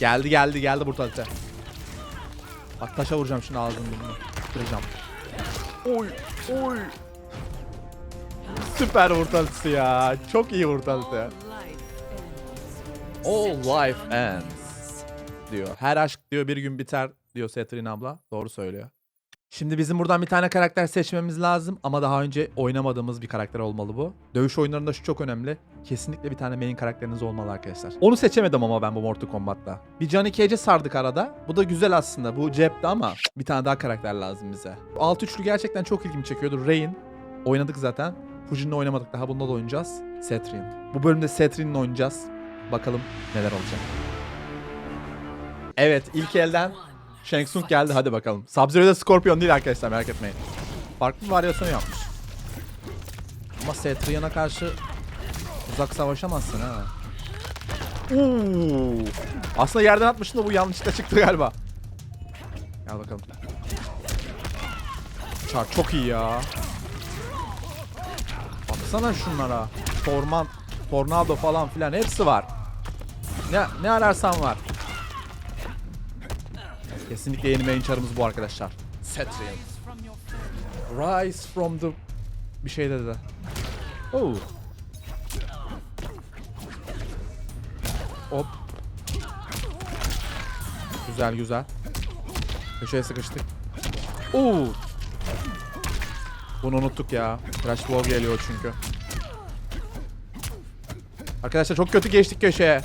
Geldi geldi geldi brutalite. Bak taşa vuracağım şimdi ağzını burnunu. Kıracağım. Oy oy. Süper brutalite ya. Çok iyi brutalite. All life ends. Diyor. Her aşk diyor bir gün biter diyor Setrin abla. Doğru söylüyor. Şimdi bizim buradan bir tane karakter seçmemiz lazım ama daha önce oynamadığımız bir karakter olmalı bu. Dövüş oyunlarında şu çok önemli. Kesinlikle bir tane main karakteriniz olmalı arkadaşlar. Onu seçemedim ama ben bu Mortal Kombat'ta. Bir Johnny Cage'e sardık arada. Bu da güzel aslında. Bu cepti ama bir tane daha karakter lazım bize. Bu alt üçlü gerçekten çok ilgimi çekiyordu. Rain. Oynadık zaten. Fujin'le oynamadık daha bunda da oynayacağız. Setrin. Bu bölümde Setrin'le oynayacağız. Bakalım neler olacak. Evet ilk elden Shang Tsung geldi hadi bakalım. Sub-Zero'da Scorpion değil arkadaşlar merak etmeyin. Farklı bir varyasyon yapmış. Ama Cetrian'a karşı uzak savaşamazsın ha. Oo. Aslında yerden atmıştım da bu yanlışlıkla çıktı galiba. Gel bakalım. Çar çok iyi ya. Baksana şunlara. Torman, Tornado falan filan hepsi var. Ne, ne ararsan var. Kesinlikle yeni main çarımız bu arkadaşlar. Cetrian. Rise from the... Bir şey dedi. Oh. Hop. Güzel güzel. Köşeye sıkıştık. Oo. Bunu unuttuk ya. Crash Blow geliyor çünkü. Arkadaşlar çok kötü geçtik köşeye.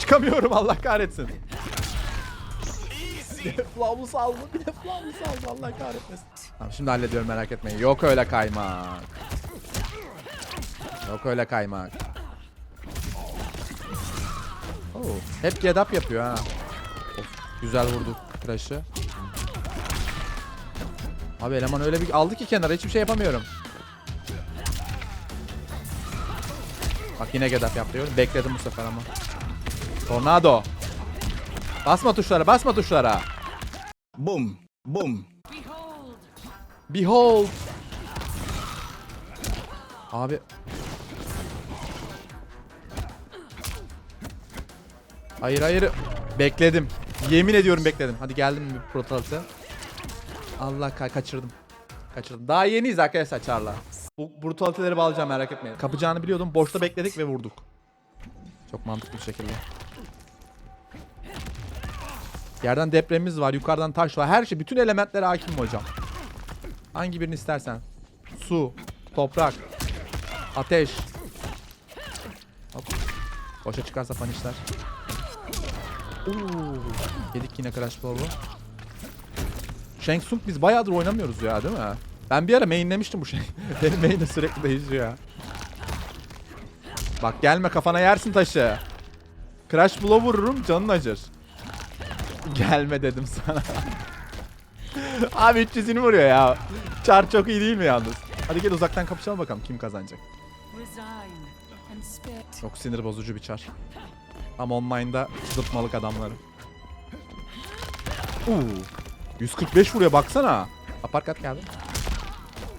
Çıkamıyorum Allah kahretsin. De Flavus aldı. Bir de Flavus aldı. Allah kahretmesin. Tamam şimdi hallediyorum merak etmeyin. Yok öyle kaymak. Yok öyle kaymak. Oo, hep get up yapıyor ha. Of, güzel vurdu crash'ı. Abi eleman öyle bir aldı ki kenara hiçbir şey yapamıyorum. Bak yine get up yapıyor. Bekledim bu sefer ama. Tornado. Basma tuşlara, basma tuşlara. Boom, boom. Behold. Abi. Hayır hayır. Bekledim. Yemin ediyorum bekledim. Hadi geldim bir protalite. Allah ka kaçırdım. Kaçırdım. Daha yeniyiz arkadaşlar Char'la. Bu brutaliteleri bağlayacağım merak etmeyin. Kapacağını biliyordum. Boşta bekledik ve vurduk. Çok mantıklı bir şekilde. Yerden depremimiz var, yukarıdan taş var. Her şey, bütün elementlere hakimim hocam. Hangi birini istersen. Su, toprak, ateş. Hop. Boşa çıkarsa panişler. Oo, yedik yine Crash Ball'u. Shang Tsung biz bayağıdır oynamıyoruz ya değil mi? Ben bir ara mainlemiştim bu şey. Benim main'im sürekli değişiyor ya. Bak gelme kafana yersin taşı. Crash Blow vururum canın acır. Gelme dedim sana. Abi 300'ünü vuruyor ya. Char çok iyi değil mi yalnız? Hadi gel uzaktan kapışalım bakalım kim kazanacak. Çok sinir bozucu bir çar. Ama online'da zıpmalık adamları. Uuu. 145 vuruyor baksana. Aparkat geldi.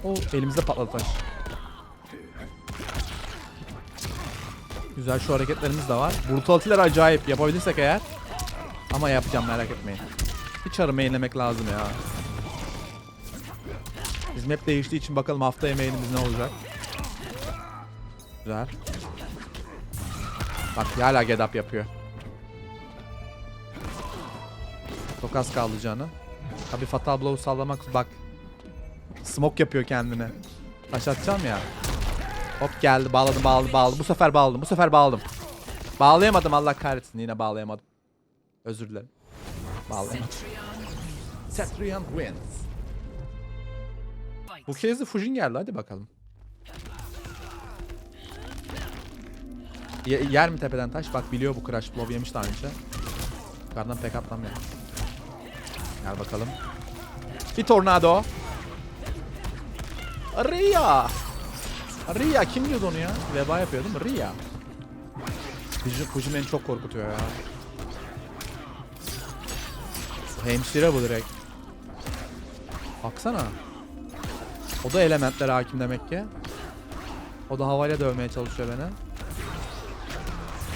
O elimizde patladı taş. Güzel şu hareketlerimiz de var. Brutality'ler acayip. Yapabilirsek eğer. Ama yapacağım merak etmeyin. Bir çarı mainlemek lazım ya. Bizim hep değiştiği için bakalım haftaya mainimiz ne olacak. Güzel. Bak hala get up yapıyor. Çok az kaldı canı. Tabi fatal blow sallamak bak. Smoke yapıyor kendine. Taş atacağım ya. Hop geldi bağladım bağladım bağladım. Bu sefer bağladım bu sefer bağladım. Bağlayamadım Allah kahretsin yine bağlayamadım. Özür dilerim. Bağlayamadım. Cetrian wins. Bu kez de Fujin geldi hadi bakalım. Ye- yer mi tepeden taş? Bak biliyor bu Crash Blow yemiş daha önce. Yukarıdan pek atlamıyor. Gel bakalım. Bir tornado. Ria. Ria kim diyordu onu ya? Veba yapıyor değil mi? Ria. Fujin, Fujin beni çok korkutuyor ya. Hemşire bu direkt. Baksana. O da elementlere hakim demek ki. O da havayla dövmeye çalışıyor beni.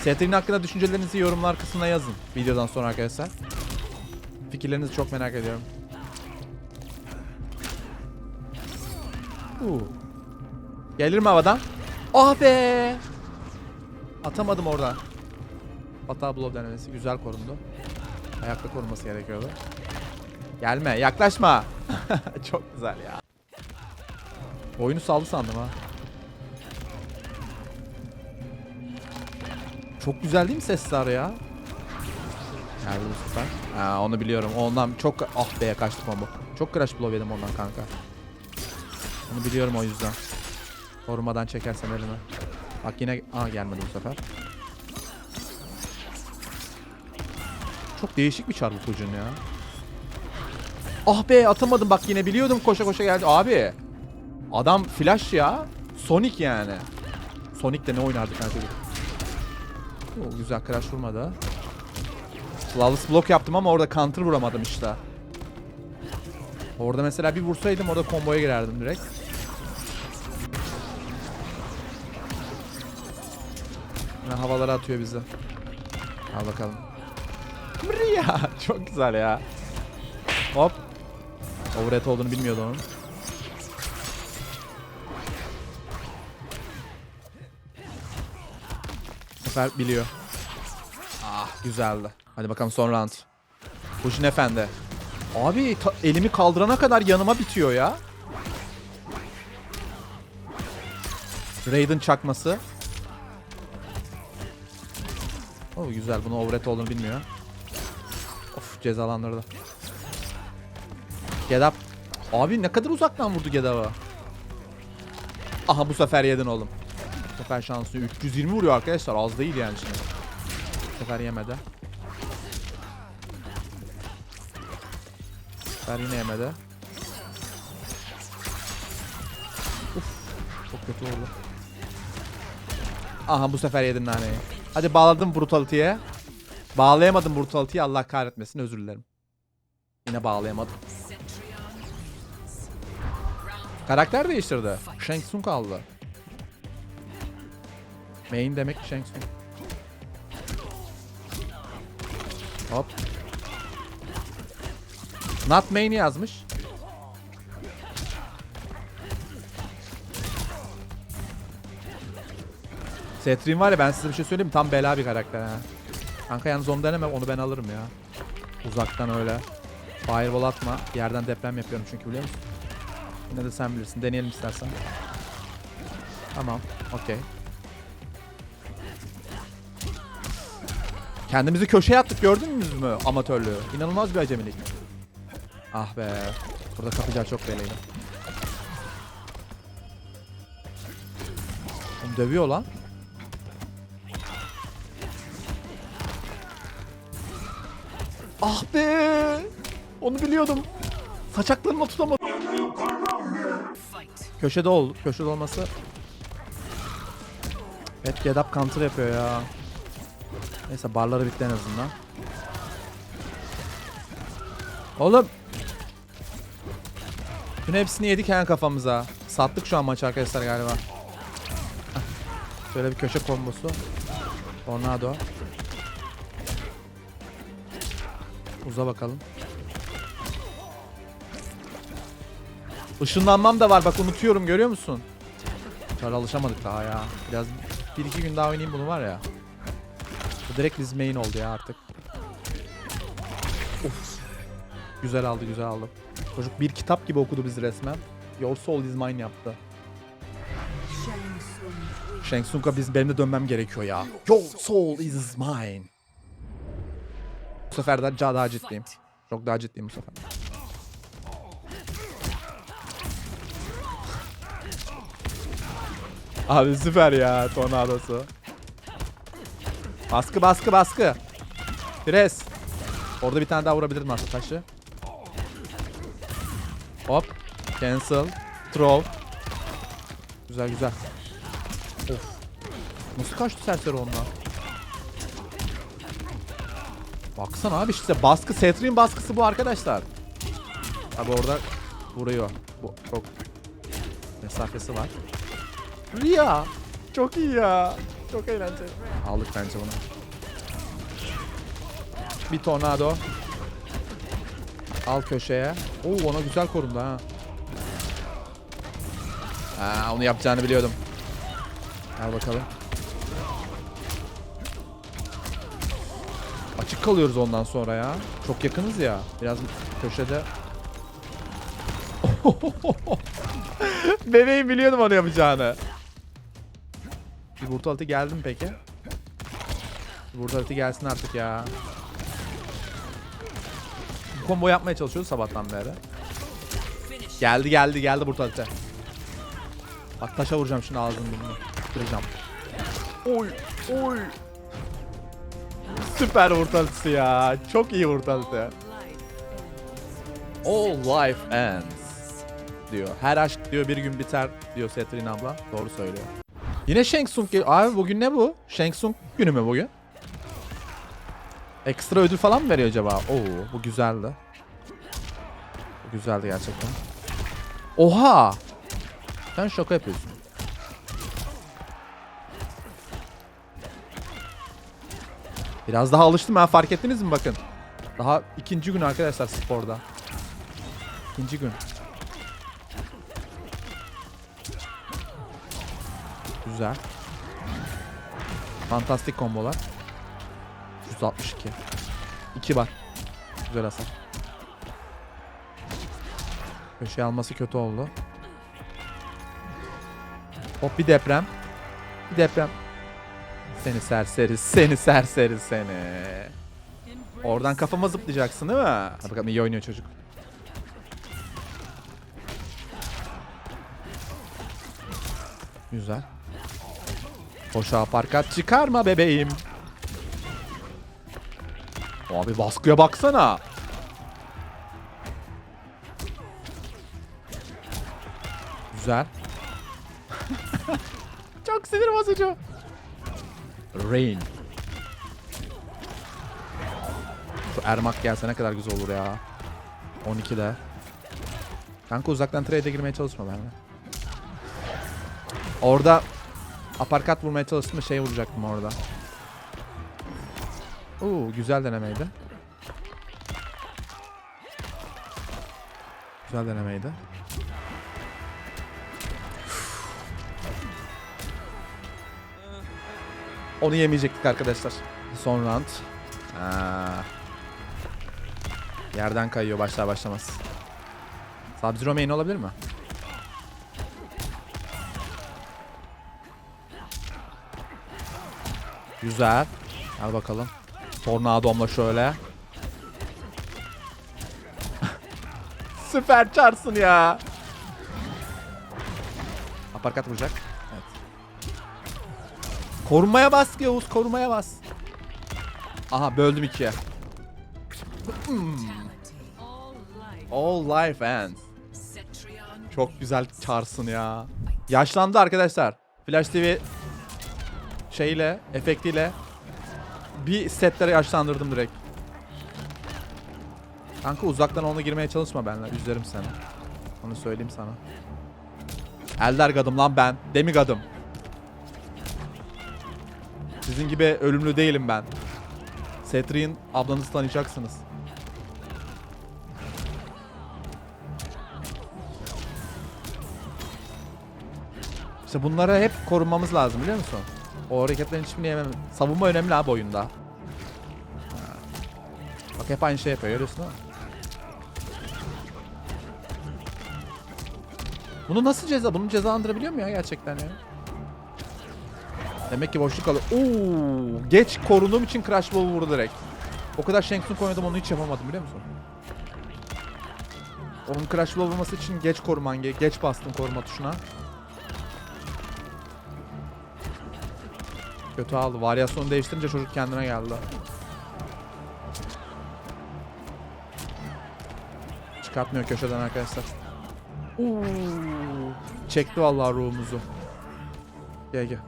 Setrin hakkında düşüncelerinizi yorumlar kısmına yazın. Videodan sonra arkadaşlar. Fikirlerinizi çok merak ediyorum. Uu. Gelir mi havadan? Ah be! Atamadım orada. Hata blow denemesi güzel korundu. Ayakta korunması gerekiyordu. Gelme, yaklaşma. Çok güzel ya. Oyunu saldı sandım ha. Çok güzel değil mi sesler ya? Geldi bu sefer. Ha, onu biliyorum. Ondan çok... Ah be kaçtı combo. Çok crash blow yedim ondan kanka. Onu biliyorum o yüzden. Korumadan çekersem elime. Bak yine... Aa gelmedi bu sefer. Çok değişik bir çarpı ucun ya. Ah be atamadım bak yine biliyordum koşa koşa geldi. Abi. Adam flash ya. Sonic yani. Sonic de ne oynardı kanka çocuk. Oo, güzel crash vurmadı. Flawless block yaptım ama orada counter vuramadım işte. Orada mesela bir vursaydım orada komboya girerdim direkt. Havalara atıyor bizi. Al bakalım. Ya çok güzel ya. Hop. Overhead olduğunu bilmiyordu onun. Sefer biliyor. Ah güzeldi. Hadi bakalım son round. Fujin Efendi. Abi elimi kaldırana kadar yanıma bitiyor ya. Raiden çakması. Oh güzel bunu overhead olduğunu bilmiyor. Of cezalandırdı. Gedap. Abi ne kadar uzaktan vurdu Gedap'ı. Aha bu sefer yedin oğlum. Bu sefer şansı 320 vuruyor arkadaşlar az değil yani şimdi. Bu sefer yemedi. Bu sefer yine yemedi. Uf, çok kötü oldu. Aha bu sefer yedin naneyi. Hadi bağladım Brutality'ye. Bağlayamadım Brutality'yi Allah kahretmesin özür dilerim. Yine bağlayamadım. Karakter değiştirdi. Shang Tsung kaldı. Main demek Shang Tsung. Hop. Not main yazmış. Setrin var ya ben size bir şey söyleyeyim? Tam bela bir karakter ha. Kanka yalnız onu deneme onu ben alırım ya. Uzaktan öyle. Fireball atma. Yerden deprem yapıyorum çünkü biliyor musun? Yine de sen bilirsin. Deneyelim istersen. Tamam. Okey. Kendimizi köşeye attık gördünüz mü amatörlüğü? İnanılmaz bir acemilik. Ah be. Burada kapacağı çok belliydi. Dövüyor lan. Onu biliyordum. Saçaklarımla tutamadım. Köşede oldu. Köşede olması. Evet get up counter yapıyor ya. Neyse barları bitti en azından. Oğlum. Bütün hepsini yedik yani kafamıza. Sattık şu an maçı arkadaşlar galiba. Şöyle bir köşe kombosu. Tornado. Uza bakalım. Işınlanmam da var bak unutuyorum görüyor musun? Çara alışamadık daha ya. Biraz bir iki gün daha oynayayım bunu var ya. Bu direkt biz main oldu ya artık. Of. Güzel aldı güzel aldı. Çocuk bir kitap gibi okudu bizi resmen. Your soul is mine yaptı. Shang Tsung'a biz benim de dönmem gerekiyor ya. Your soul is mine. Bu sefer daha, daha ciddiyim. Çok daha ciddiyim bu sefer. Abi süper ya tornadosu. Baskı baskı baskı. Pres. Orada bir tane daha vurabilirim aslında taşı. Hop. Cancel. Throw. Güzel güzel. Of. Nasıl kaçtı serseri ondan? Baksana abi işte baskı, Setrin baskısı bu arkadaşlar. Abi orada vuruyor. Bu çok mesafesi var. Ria. Çok iyi ya. Çok eğlenceli. Aldık bence bunu. Bir tornado. Al köşeye. Oo ona güzel korundu ha. Ha, onu yapacağını biliyordum. Al bakalım. Açık kalıyoruz ondan sonra ya. Çok yakınız ya. Biraz köşede. Bebeğim biliyordum onu yapacağını. Bir brutality geldi mi peki? Bir brutality gelsin artık ya. Bu combo yapmaya çalışıyoruz sabahtan beri. Geldi geldi geldi brutality. Bak taşa vuracağım şimdi ağzını burnunu. Kıracağım. Oy oy. Süper vurtalısı ya. Çok iyi vurtalısı. All life ends diyor. Her aşk diyor bir gün biter diyor Setrin abla. Doğru söylüyor. Yine Shang Tsung Abi bugün ne bu? Shang Tsung günü mü bugün? Ekstra ödül falan mı veriyor acaba? Oo bu güzeldi. Bu güzeldi gerçekten. Oha! Sen şaka yapıyorsun. Biraz daha alıştım ben fark ettiniz mi bakın. Daha ikinci gün arkadaşlar sporda. İkinci gün. Güzel. Fantastik kombolar. 162. 2 var. Güzel hasar. Köşeye alması kötü oldu. Hop bir deprem. Bir deprem. Seni serseri, seni serseri seni. Oradan kafama zıplayacaksın değil mi? Hadi bakalım iyi oynuyor çocuk. Güzel. Boşa parkat çıkarma bebeğim. Abi baskıya baksana. Güzel. Çok sinir bozucu. Rain. Şu Ermak gelse ne kadar güzel olur ya. 12'de. Kanka uzaktan trade'e girmeye çalışma benimle. Orada aparkat vurmaya çalıştım şey vuracaktım orada. Oo güzel denemeydi. Güzel denemeydi. Onu yemeyecektik arkadaşlar. Son round. Ha. Yerden kayıyor başlar başlamaz. Sub-Zero main olabilir mi? Güzel. Al bakalım. Tornadomla şöyle. Süper çarsın ya. Aparkat vuracak. Evet. Korumaya bas Yavuz, korumaya bas. Aha böldüm ikiye. Hmm. All life ends. Çok güzel çarsın ya. Yaşlandı arkadaşlar. Flash TV şeyle, efektiyle bir setlere yaşlandırdım direkt. Kanka uzaktan ona girmeye çalışma benimle. Üzerim seni. Onu söyleyeyim sana. Elder gadım lan ben. Demigadım. Sizin gibi ölümlü değilim ben. Setrin ablanızı tanıyacaksınız. İşte bunlara hep korunmamız lazım biliyor musun? O hareketlerin hiçbirini yemem. Savunma önemli abi oyunda. Ha. Bak hep aynı şey yapıyor görüyorsun mi? Bunu nasıl ceza? Bunu cezalandırabiliyor mu ya gerçekten ya? Demek ki boşluk alıyor. Oo, geç korunduğum için Crash Ball vurdu direkt. O kadar Shang Tsung oynadım onu hiç yapamadım biliyor musun? Onun Crash Ball vurması için geç koruman ge- geç bastın koruma tuşuna. Kötü aldı. Varyasyonu değiştirince çocuk kendine geldi. Çıkartmıyor köşeden arkadaşlar. Oo. Çekti vallahi ruhumuzu. Gel gel.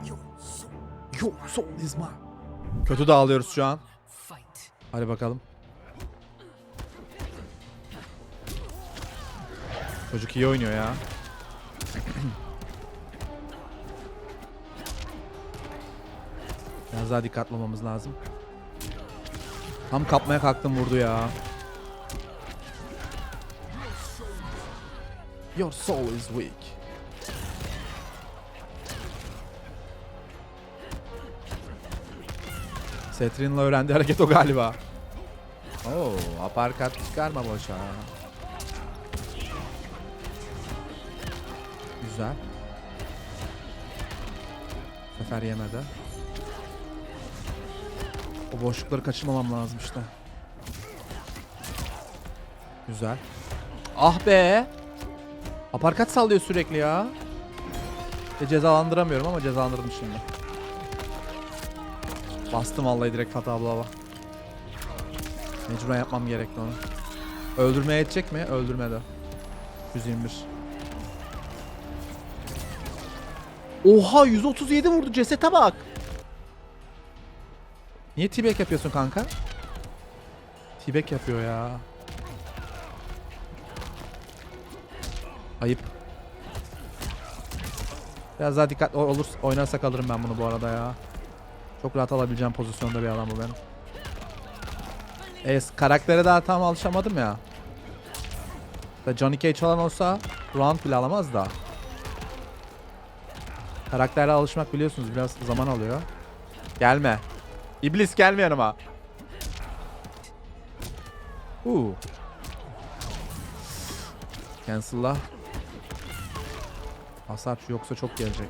Kötü dağılıyoruz şu an. Hadi bakalım. Çocuk iyi oynuyor ya. Biraz daha dikkatli olmamız lazım. Tam kapmaya kalktım vurdu ya. Your soul is weak. Setrin'la öğrendiği hareket o galiba. Oo, aparkat çıkarma boşa. Güzel. Sefer yemedi. O boşlukları kaçırmamam lazım işte. Güzel. Ah be. Aparkat sallıyor sürekli ya. E, cezalandıramıyorum ama cezalandırdım şimdi. Bastım vallahi direkt Fatih abla. Mecburen yapmam gerekti onu. Öldürmeye yetecek mi? Öldürmedi. 121. Oha 137 vurdu cesete bak. Niye t yapıyorsun kanka? t yapıyor ya. Ayıp. Biraz daha dikkatli ol- olur oynarsak alırım ben bunu bu arada ya. Çok rahat alabileceğim pozisyonda bir adam bu benim. Es karaktere daha tam alışamadım ya. Da Johnny Cage falan olsa round bile alamaz da. Karaktere alışmak biliyorsunuz biraz zaman alıyor. Gelme. İblis gelme yanıma. Uuu. Cancel'la. Hasar yoksa çok gelecek.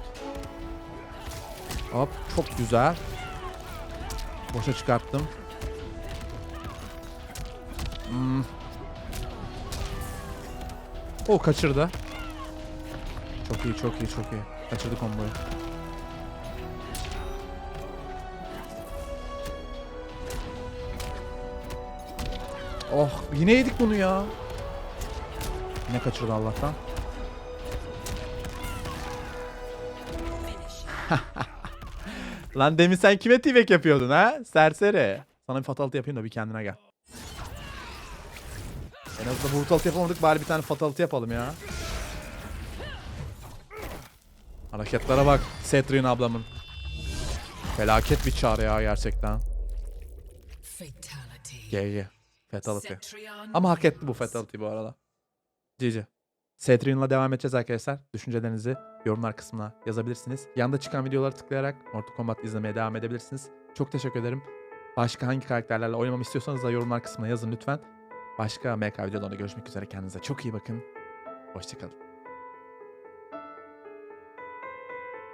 Hop çok güzel. Boşa çıkarttım. Hmm. O kaçırdı. Çok iyi çok iyi çok iyi. Kaçırdı komboyu. Oh yine yedik bunu ya. Yine kaçırdı Allah'tan. Lan demin sen kime t yapıyordun ha? Serseri. Sana bir fatality yapayım da bir kendine gel. En azından brutality yapamadık bari bir tane fatality yapalım ya. Hareketlere bak Setrin ablamın. Felaket bir çağrı ya gerçekten. GG. Fatality. Ama hak etti bu fatality bu arada. GG. Setrin'la devam edeceğiz arkadaşlar. Düşüncelerinizi yorumlar kısmına yazabilirsiniz. Yanda çıkan videoları tıklayarak Mortal Kombat izlemeye devam edebilirsiniz. Çok teşekkür ederim. Başka hangi karakterlerle oynamamı istiyorsanız da yorumlar kısmına yazın lütfen. Başka MK videolarında görüşmek üzere. Kendinize çok iyi bakın. Hoşçakalın.